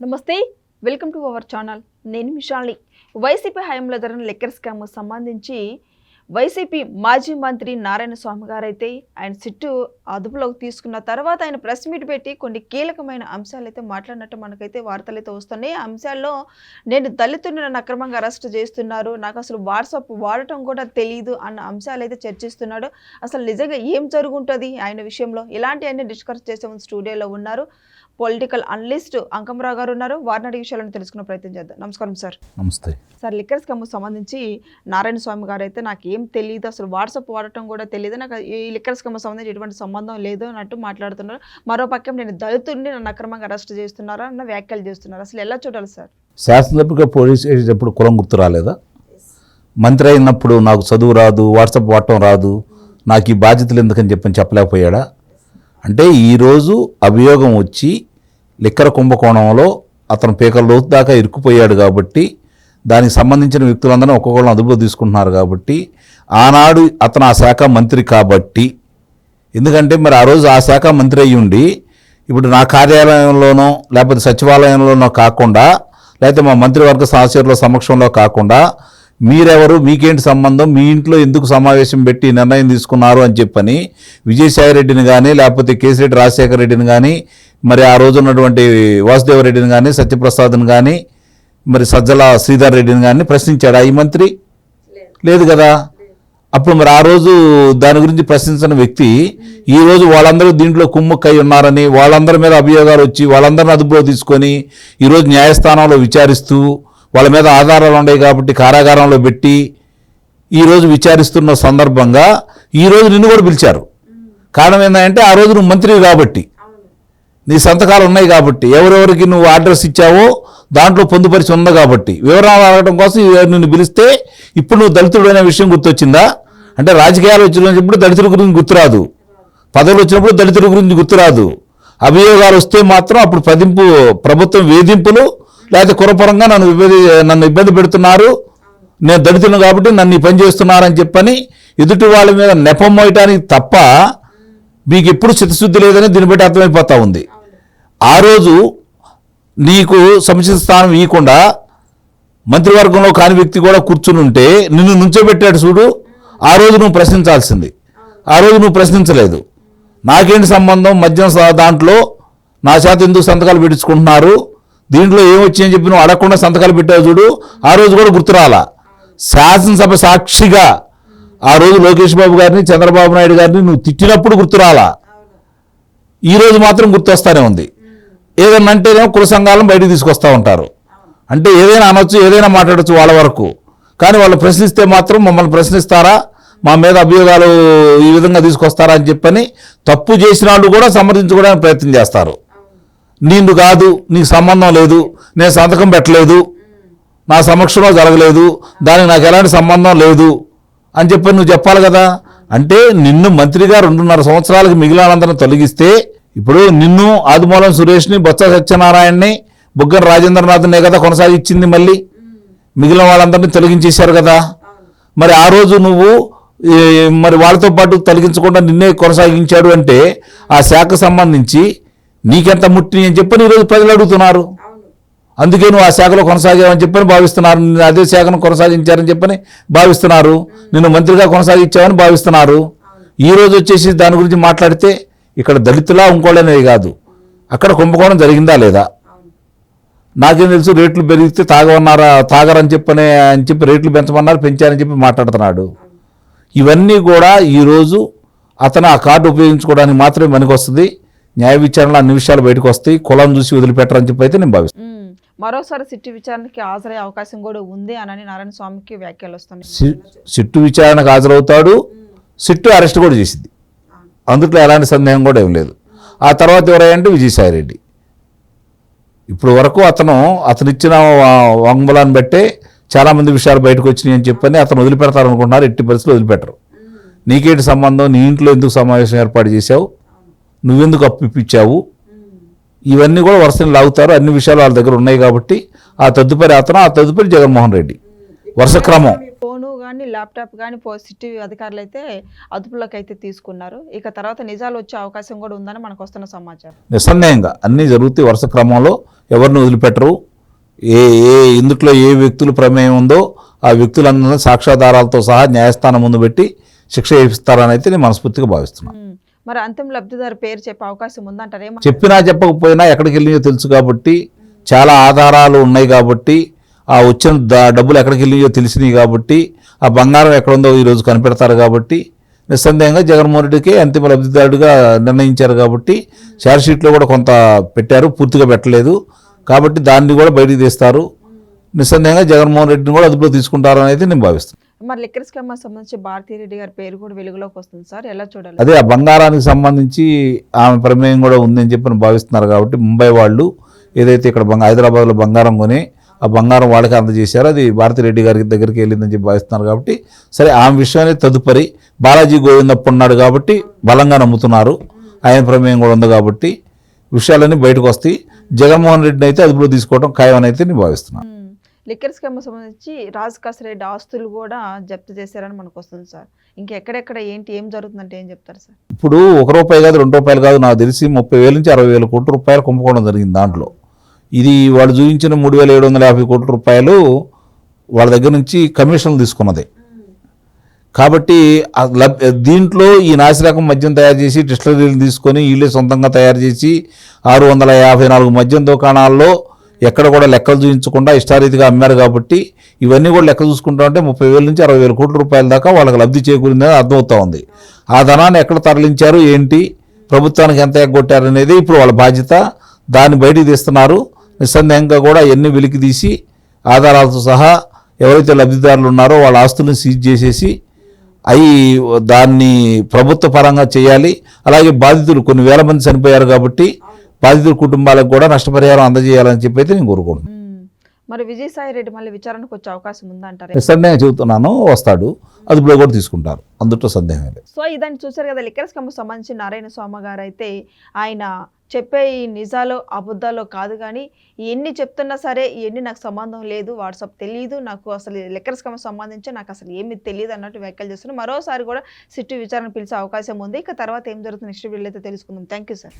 నమస్తే welcome to our channel. నేను మిషాలి. YCP హయాంలో జరిగిన లెక్కర్ స్కామ్ సంబంధించి వైసీపీ మాజీ మంత్రి నారాయణ స్వామి గారైతే ఆయన సిట్టు అదుపులోకి తీసుకున్న తర్వాత ఆయన ప్రెస్ మీట్ పెట్టి కొన్ని కీలకమైన అంశాలు అయితే మాట్లాడినట్టు మనకైతే వార్తలు అయితే వస్తున్నాయి అంశాల్లో నేను దళితుడిని నన్ను అక్రమంగా అరెస్ట్ చేస్తున్నారు. నాకు అసలు వాట్సాప్ వాడటం కూడా తెలియదు అన్న అంశాలు అయితే చర్చిస్తున్నాడు. అసలు నిజంగా ఏం జరుగుంటుంది ఆయన విషయంలో? ఇలాంటివన్నీ డిస్కస్ చేసే ముందు స్టూడియోలో ఉన్నారు. పొలిటికల్ అనలిస్ట్ అంకమరావు గారు ఉన్నారు. వారిని అడిగే విషయాలను తెలుసుకునే ప్రయత్నం చేద్దాం. నమస్కారం సార్. నమస్తే. సార్ లిక్కర్ స్కమ్ సంబంధించి నారాయణ స్వామి గారు అయితే నాకు ఏం తెలియదు అసలు వాట్సాప్ వాడటం కూడా తెలియదు నాకు ఈ లిక్కర్ స్కమ్ సంబంధించి ఎటువంటి సంబంధం లేదు అన్నట్టు మాట్లాడుతున్నారు. మరో పక్కన నేను దళితుడిని నన్ను అక్రమంగా అరెస్ట్ చేస్తున్నారా? అన్న వ్యాఖ్యలు చేస్తున్నారు? అసలు ఎలా చూడాలి సార్? శాసనసభ్యుగా పోలీస్ చేసేటప్పుడు కులం గుర్తు రాలేదా? మంత్రి అయినప్పుడు నాకు చదువు రాదు వాట్సాప్ వాడటం రాదు. నాకు ఈ బాధ్యతలు ఎందుకని చెప్పని చెప్పలేకపోయాడా? అంటే ఈరోజు అభియోగం వచ్చి లిక్కర కుంభకోణంలో అతను పీకల లోతు దాకా ఇరుక్కుపోయాడు కాబట్టి దానికి సంబంధించిన వ్యక్తులందరూ ఒక్కొక్కళ్ళని అదుపులో తీసుకుంటున్నారు కాబట్టి ఆనాడు అతను ఆ శాఖ మంత్రి కాబట్టి ఎందుకంటే మరి ఆ రోజు ఆ శాఖ మంత్రి అయ్యి ఉండి ఇప్పుడు నా కార్యాలయంలోనో లేకపోతే సచివాలయంలోనో కాకుండా లేకపోతే మా మంత్రివర్గ సహచరుల సమక్షంలో కాకుండా మీరెవరు మీకేంటి సంబంధం మీ ఇంట్లో ఎందుకు సమావేశం పెట్టి నిర్ణయం తీసుకున్నారు అని చెప్పని విజయసాయి రెడ్డిని కానీ లేకపోతే కేసిరెడ్డి రాజశేఖర రెడ్డిని కానీ మరి ఆ రోజు ఉన్నటువంటి వాసుదేవ రెడ్డిని కానీ సత్యప్రసాద్ని కానీ మరి సజ్జల శ్రీధర్ రెడ్డిని కానీ ప్రశ్నించాడా? ఈ మంత్రి? లేదు కదా? అప్పుడు మరి ఆ రోజు దాని గురించి ప్రశ్నించిన వ్యక్తి ఈ రోజు వాళ్ళందరూ దీంట్లో కుమ్ముక్కై ఉన్నారని వాళ్ళందరి మీద అభియోగాలు వచ్చి వాళ్ళందరిని అదుపులో తీసుకొని ఈరోజు న్యాయస్థానంలో విచారిస్తూ వాళ్ళ మీద ఆధారాలు ఉన్నాయి కాబట్టి కారాగారంలో పెట్టి ఈరోజు విచారిస్తున్న సందర్భంగా ఈరోజు నిన్ను కూడా పిలిచారు. కారణం ఏంటంటే ఆ రోజు నువ్వు మంత్రి కాబట్టి. నీ సంతకాలు ఉన్నాయి కాబట్టి. ఎవరెవరికి నువ్వు అడ్రస్ ఇచ్చావో దాంట్లో పొందుపరిచి ఉంది కాబట్టి. వివరాలు అడగడం కోసం నిన్ను పిలిస్తే ఇప్పుడు నువ్వు దళితుడు అనే విషయం గుర్తొచ్చిందా? అంటే రాజకీయాలు వచ్చినప్పుడు దళితుల గురించి గుర్తురాదు. పదవులు వచ్చినప్పుడు దళితుల గురించి గుర్తురాదు. అభియోగాలు వస్తే మాత్రం అప్పుడు పదింపు ప్రభుత్వం వేధింపులు లేకపోతే కురపరంగా నన్ను ఇబ్బంది నన్ను ఇబ్బంది పెడుతున్నారు. నేను దళితులను కాబట్టి నన్ను ఈ పని చేస్తున్నారని చెప్పని ఎదుటి వాళ్ళ మీద నెపం మోయటానికి తప్ప మీకు ఎప్పుడు చిత్తశుద్ధి లేదని దీన్ని బట్టి అర్థమైపోతా ఉంది. ఆ రోజు నీకు సముచిత స్థానం ఇవ్వకుండా మంత్రివర్గంలో కాని వ్యక్తి కూడా కూర్చుని ఉంటే నిన్ను నుంచోబెట్టాడు చూడు. ఆ రోజు నువ్వు ప్రశ్నించాల్సింది. ఆ రోజు నువ్వు ప్రశ్నించలేదు. నాకేంటి సంబంధం? మద్యం దాంట్లో నా చేత ఎందుకు సంతకాలు పెట్టించుకుంటున్నారు? దీంట్లో ఏమొచ్చిందని చెప్పి నువ్వు అడగకుండా సంతకాలు పెట్టావు చూడు. ఆ రోజు కూడా గుర్తురాలా శాసనసభ సాక్షిగా ఆ రోజు లోకేష్ బాబు గారిని చంద్రబాబు నాయుడు గారిని నువ్వు తిట్టినప్పుడు గుర్తురాలా ఈ రోజు మాత్రం గుర్తొస్తానే ఉంది. ఏదైనా అంటేనేమో కుల సంఘాలను బయటకు తీసుకొస్తా ఉంటారు. అంటే ఏదైనా అనొచ్చు ఏదైనా మాట్లాడచ్చు వాళ్ళ వరకు. కానీ వాళ్ళు ప్రశ్నిస్తే మాత్రం మమ్మల్ని ప్రశ్నిస్తారా? మా మీద అభియోగాలు ఈ విధంగా తీసుకొస్తారా అని చెప్పని తప్పు చేసిన వాళ్ళు కూడా సమర్థించుకోవడానికి ప్రయత్నం చేస్తారు. నీళ్ళు కాదు నీకు సంబంధం లేదు నేను సంతకం పెట్టలేదు నా సమక్షంలో జరగలేదు దానికి నాకు ఎలాంటి సంబంధం లేదు అని చెప్పి నువ్వు చెప్పాలి కదా. అంటే నిన్ను మంత్రిగా రెండున్నర సంవత్సరాలకు మిగిలినందరం తొలగిస్తే ఇప్పుడు నిన్ను ఆదిమూలం సురేష్ని బొత్స సత్యనారాయణని బుగ్గన రాజేంద్రనాథ్నే కదా కొనసాగించింది మళ్ళీ? మిగిలిన వాళ్ళందరినీ తొలగించేశారు కదా? మరి ఆ రోజు నువ్వు మరి వాళ్ళతో పాటు తొలగించకుండా నిన్నే కొనసాగించాడు అంటే ఆ శాఖకు సంబంధించి నీకెంత ముట్టి అని చెప్పని ఈరోజు ప్రజలు అడుగుతున్నారు. అందుకే నువ్వు ఆ శాఖలో కొనసాగావని చెప్పని భావిస్తున్నారు. నిన్ను అదే శాఖను కొనసాగించారని చెప్పని భావిస్తున్నారు. నిన్ను మంత్రిగా కొనసాగించావని భావిస్తున్నారు. ఈ రోజు వచ్చేసి దాని గురించి మాట్లాడితే ఇక్కడ దళితులా ఇంకోళ్ళనేది కాదు. అక్కడ కుంభకోణం జరిగిందా లేదా? నాకేం తెలుసు రేట్లు పెరిగితే తాగమన్నారా తాగరని చెప్పని అని చెప్పి రేట్లు పెంచమన్నారు పెంచారని చెప్పి మాట్లాడుతున్నాడు. ఇవన్నీ కూడా ఈరోజు అతను ఆ కార్డు ఉపయోగించుకోవడానికి మాత్రమే పనికొస్తుంది. న్యాయ విచారణలో అన్ని విషయాలు బయటకు వస్తాయి. కులం చూసి వదిలిపెట్టరని చెప్పి అయితే నేను భావిస్తాను. మరోసారి సిట్టు విచారణకి హాజరయ్యే అవకాశం కూడా ఉంది అని నారాయణ స్వామికి వ్యాఖ్యలు వస్తున్నాయి. సిట్టు విచారణకు హాజరవుతాడు. సిట్టు అరెస్ట్ కూడా చేసింది. అందుట్లో ఎలాంటి సందేహం కూడా ఏం లేదు. ఆ తర్వాత ఎవరంటే విజయసాయి రెడ్డి ఇప్పుడు వరకు అతను అతను ఇచ్చిన వా- వాంగ్మూలాన్ని బట్టే చాలామంది విషయాలు బయటకు వచ్చినాయి అని చెప్పని అతను వదిలిపెడతారు అనుకుంటున్నారు ఎట్టి పరిస్థితులు వదిలిపెట్టరు. నీకేంటి సంబంధం? నీ ఇంట్లో ఎందుకు సమావేశం ఏర్పాటు చేశావు? నువ్వెందుకు అప్పు ఇవన్నీ కూడా వరుసని లాగుతారు. అన్ని విషయాలు వాళ్ళ దగ్గర ఉన్నాయి కాబట్టి ఆ తదుపరి అతను ఆ తదుపరి జగన్మోహన్ రెడ్డి. వరుస క్రమం. ఫోను కానీ ల్యాప్టాప్ కానీ సిటీ అధికారులు అయితే అదుపులోకి అయితే తీసుకున్నారు. ఇక తర్వాత నిజాలు వచ్చే అవకాశం కూడా ఉందని మనకు వస్తున్న సమాచారం. నిస్సందేహంగా అన్నీ జరుగుతాయి వరుస క్రమంలో. ఎవరిని వదిలిపెట్టరు. ఏ ఏ ఇందుట్లో ఏ వ్యక్తుల ప్రమేయం ఉందో ఆ వ్యక్తులందరినీ సాక్ష్యాధారాలతో సహా న్యాయస్థానం ముందు పెట్టి శిక్ష వేపిస్తారని అయితే నేను మనస్ఫూర్తిగా భావిస్తున్నాను. మరి అంతిమ లబ్ధిదారు పేరు చెప్పే అవకాశం ఉందంటారు. చెప్పినా చెప్పకపోయినా ఎక్కడికి వెళ్ళినాయో తెలుసు కాబట్టి చాలా ఆధారాలు ఉన్నాయి కాబట్టి ఆ వచ్చిన డబ్బులు ఎక్కడికి వెళ్ళినాయో తెలిసినాయి కాబట్టి ఆ బంగారం ఎక్కడ ఉందో ఈరోజు కనిపెడతారు కాబట్టి నిస్సందేహంగా జగన్మోహన్ రెడ్డికి అంతిమ లబ్ధిదారుడిగా నిర్ణయించారు కాబట్టి షీట్లో కూడా కొంత పెట్టారు పూర్తిగా పెట్టలేదు. కాబట్టి దాన్ని కూడా బయటికి తీస్తారు. నిస్సందేహంగా జగన్మోహన్ రెడ్డిని కూడా అదుపులో తీసుకుంటారు అనేది నేను భావిస్తున్నాను మరి లిక్కర్ స్కామ్ సంబంధించి భారతీ రెడ్డి గారి పేరు కూడా వెలుగులోకి వస్తుంది సార్. ఎలా చూడాలి? అదే ఆ బంగారానికి సంబంధించి ఆమె ప్రమేయం కూడా ఉందని చెప్పి భావిస్తున్నారు కాబట్టి ముంబై వాళ్ళు ఏదైతే ఇక్కడ బంగా హైదరాబాద్లో బంగారం కొని ఆ బంగారం వాళ్ళకి అందజేశారో. అది భారతిరెడ్డి గారి దగ్గరికి వెళ్ళిందని చెప్పి భావిస్తున్నారు కాబట్టి సరే ఆమె విషయాన్ని తదుపరి బాలాజీ గోవిందప్ప ఉన్నాడు కాబట్టి బలంగా నమ్ముతున్నారు. ఆయన ప్రమేయం కూడా ఉంది కాబట్టి విషయాలన్నీ బయటకు వస్తాయి. జగన్మోహన్ రెడ్డిని అయితే అదుపులో తీసుకోవడం ఖాయం అయితే నేను భావిస్తున్నాను. లిక్కర్ స్కామ్ సంబంధించి రాజ్ రెడ్డి ఆస్తులు కూడా జప్తు చేశారని మనకు వస్తుంది సార్. ఇంకెక్కడెక్కడ ఏంటి ఏం జరుగుతుందంటే ఏం చెప్తారు సార్? ఇప్పుడు ఒక రూపాయి కాదు రెండు రూపాయలు కాదు నాకు తెలిసి ముప్పై వేల నుంచి అరవై వేల కోట్ల రూపాయలు కుంభకోణం జరిగింది దాంట్లో. ఇది వాళ్ళు చూపించిన మూడు వేల ఏడు వందల యాభై కోట్ల రూపాయలు వాళ్ళ దగ్గర నుంచి కమిషన్లు తీసుకున్నది. కాబట్టి దీంట్లో ఈ నాసిరకం మద్యం తయారు చేసి డిస్టలరీలు తీసుకొని వీళ్ళే సొంతంగా తయారు చేసి ఆరు వందల యాభై నాలుగు మద్యం దుకాణాల్లో ఎక్కడ కూడా లెక్కలు చూపించకుండా ఇష్టారీతిగా అమ్మారు కాబట్టి ఇవన్నీ కూడా లెక్క చూసుకుంటా ఉంటే ముప్పై వేల నుంచి అరవై వేల కోట్ల రూపాయల దాకా వాళ్ళకి లబ్ధి చేకూరిందని అర్థమవుతా ఉంది. ఆ ధనాన్ని ఎక్కడ తరలించారు ఏంటి? ప్రభుత్వానికి ఎంత ఎగ్గొట్టారు అనేది ఇప్పుడు వాళ్ళ బాధ్యత. దాన్ని బయటికి తీస్తున్నారు. నిస్సందేహంగా కూడా ఎన్ని వెలికి తీసి ఆధారాలతో సహా ఎవరైతే లబ్ధిదారులు ఉన్నారో వాళ్ళ ఆస్తులను సీజ్ చేసేసి అవి దాన్ని ప్రభుత్వ పరంగా చేయాలి. అలాగే బాధితులు కొన్ని వేల మంది చనిపోయారు కాబట్టి బాధితుల కుటుంబాలకు కూడా నష్టపరిహారం అందజేయాలని చెప్పి అయితే నేను కోరుకుంటున్నాను. మరి విజయసాయి రెడ్డి మళ్ళీ విచారణకు వచ్చే అవకాశం ఉందంటారు? నిస్సందేహంగా చెబుతున్నాను వస్తాడు అదుపులో కూడా తీసుకుంటారు. అందుట్లో సందేహం లేదు. సో ఇదాన్ని చూసారు కదా లిక్కర్ స్కామ్ సంబంధించి నారాయణ స్వామి గారు అయితే ఆయన చెప్పే ఈ నిజాలు అబద్ధాలు కాదు కానీ ఎన్ని చెప్తున్నా సరే ఇవన్నీ నాకు సంబంధం లేదు వాట్సాప్ తెలియదు నాకు అసలు లెక్కర్స్ స్కామ్ సంబంధించి నాకు అసలు ఏమి తెలియదు అన్నట్టు వ్యాఖ్యలు చేస్తున్నారు. మరోసారి కూడా సిట్టు విచారణ పిలిచే అవకాశం ఉంది. ఇక తర్వాత ఏం జరుగుతుంది నెక్స్ట్ వీళ్ళు అయితే తెలుసుకుందాం. Thank you sir